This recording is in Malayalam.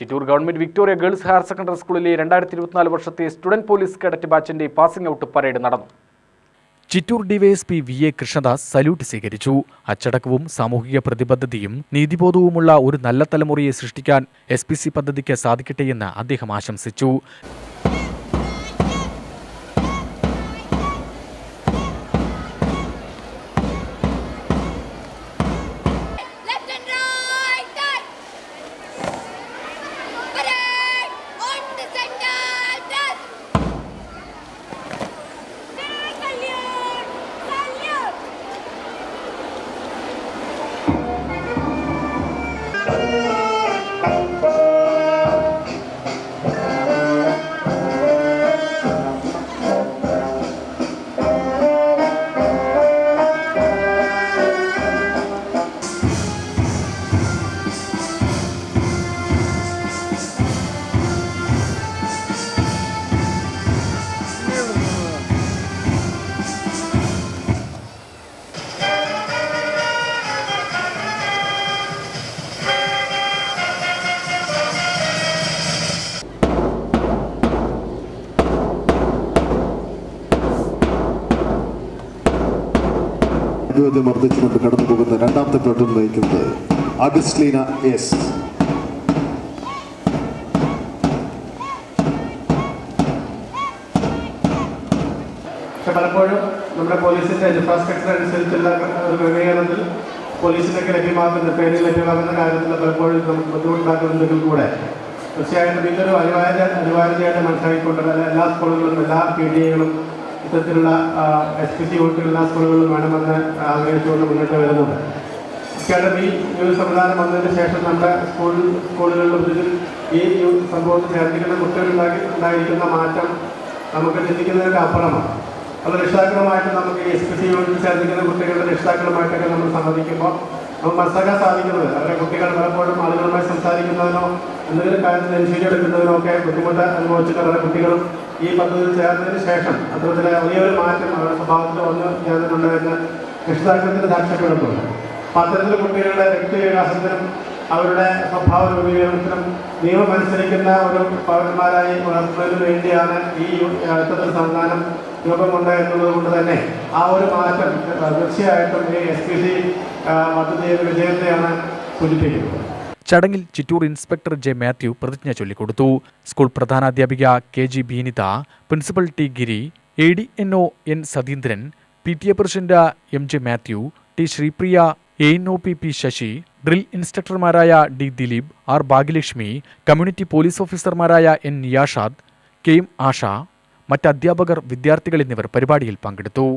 Chittur government Victoria girls higher secondary സ്കൂളിലെ രണ്ടായിരത്തി ഇരുപത്തിനാല് വർഷത്തെ സ്റ്റുഡന്റ് പോലീസ് കേഡറ്റ് ബാച്ചിന്റെ പാസിംഗ് ഔട്ട് പരേഡ് നടന്നു. Chittur DYSP V A Krishnadas salute സ്വീകരിച്ചു. അച്ചടക്കവും സാമൂഹിക പ്രതിബദ്ധതയും നീതിബോധവുമുള്ള ഒരു നല്ല തലമുറയെ സൃഷ്ടിക്കാൻ എസ് പദ്ധതിക്ക് സാധിക്കട്ടെയെന്ന് അദ്ദേഹം ആശംസിച്ചു. അനുവദിച്ച് മർദ്ദിച്ചുകൊണ്ട് കടന്നു പോകുന്ന രണ്ടാമത്തെ പ്ലോട്ടൂൺ നയിക്കുന്നത് അഗസ്റ്റ്ലീന എസ് പലപ്പോഴും നമ്മുടെ പോലീസിന്റെ ഇൻഫ്രാസ്ട്രക്ചർ അനുസരിച്ചുള്ള ക്രമീകരണത്തിൽ പോലീസിനൊക്കെ ലഭ്യമാകുന്ന പേര് ലഭ്യമാകുന്ന കാര്യത്തിൽ പലപ്പോഴും നമുക്ക് ബുദ്ധിമുട്ടുണ്ടാക്കുന്നുണ്ടെങ്കിൽ കൂടെ. തീർച്ചയായിട്ടും ഇതൊരു അനിവാര്യ അനിവാര്യതയായിട്ട് മനസ്സിലാക്കിക്കൊണ്ട് എല്ലാ- സ്കൂളുകളിലും എല്ലാ പി ഡി എകളും ഇത്തരത്തിലുള്ള എസ് പി സി ഉൾപ്പെടെയുള്ള എല്ലാ സ്കൂളുകളിലും വേണമെന്ന് ആഗ്രഹിച്ചുകൊണ്ട് മുന്നോട്ട് വരുന്നുണ്ട് അക്കാഡമി ന്യൂസ് സംവിധാനം വന്നതിന് ശേഷം നമ്മുടെ സ്കൂൾ സ്കൂളുകളിലും ഇതിൽ ഈ സംഭവത്തിൽ ചേർത്തിക്കുന്ന കുട്ടികളുണ്ടാക്കി ഉണ്ടായിരിക്കുന്ന മാറ്റം നമുക്ക് ചിന്തിക്കുന്നതിനൊക്കെ അപ്പുറമാണ്. അത് രക്ഷിതാക്കളുമായിട്ട് നമുക്ക് എസ് പി സി യൂണിറ്റ് ചേർത്തിക്കുന്ന കുട്ടികളുടെ രക്ഷിതാക്കളുമായിട്ടൊക്കെ നമ്മൾ സംവദിക്കുമ്പോൾ നമുക്ക് മനസ്സിലാക്കാൻ സാധിക്കുന്നത്. അവരെ കുട്ടികൾ പലപ്പോഴും ആളുകളുമായി സംസാരിക്കുന്നതിനോ എന്തെങ്കിലും കാര്യത്തിൽ എൻക്വയറി എടുക്കുന്നതിനൊക്കെ ബുദ്ധിമുട്ട് അനുഭവിച്ചിട്ടുള്ള കുട്ടികളും ഈ പദ്ധതിയിൽ ചേർന്നതിന് ശേഷം അത്തരത്തിൽ വലിയൊരു മാറ്റം അവരുടെ സ്വഭാവത്തിൽ വന്നു ചേർന്നിട്ടുണ്ട് രക്ഷിതാക്കളത്തിന് സാക്ഷ്യപ്പെടുത്തുന്നുണ്ട് അപ്പം അത്തരത്തിൽ കുട്ടികളുടെ വ്യക്തിവികാസത്തിനും അവരുടെ സ്വഭാവ രൂപീകരണത്തിനും നിയമം അനുസരിക്കുന്ന ഒരു പൗരന്മാരായി വളർത്തുന്നതിന് വേണ്ടിയാണ് ഈ യു- ഇത്തരത്തിൽ സംവിധാനം രൂപം കൊണ്ട് എന്നുള്ളത് കൊണ്ട് തന്നെ ആ ഒരു മാറ്റം തീർച്ചയായിട്ടും ഈ എസ് പി സി പദ്ധതിയുടെ വിജയത്തെയാണ് സൂചിപ്പിക്കുന്നത്. ചടങ്ങിൽ ചിറ്റൂർ ഇൻസ്പെക്ടർ ജെ മാത്യു പ്രതിജ്ഞ ചൊല്ലിക്കൊടുത്തു. School പ്രധാനാധ്യാപിക K G Beenitha principal T Giri A D N O N Satheendran P T A president M J Mathew T Sreepriya A N O P P Sasi drill ഇൻസ്ട്രക്ടർമാരായ D Dileep R Bhagyalakshmi community police ഓഫീസർമാരായ N Niyashad K M Asha മറ്റ് അധ്യാപകർ വിദ്യാർത്ഥികൾ എന്നിവർ പരിപാടിയിൽ പങ്കെടുത്തു.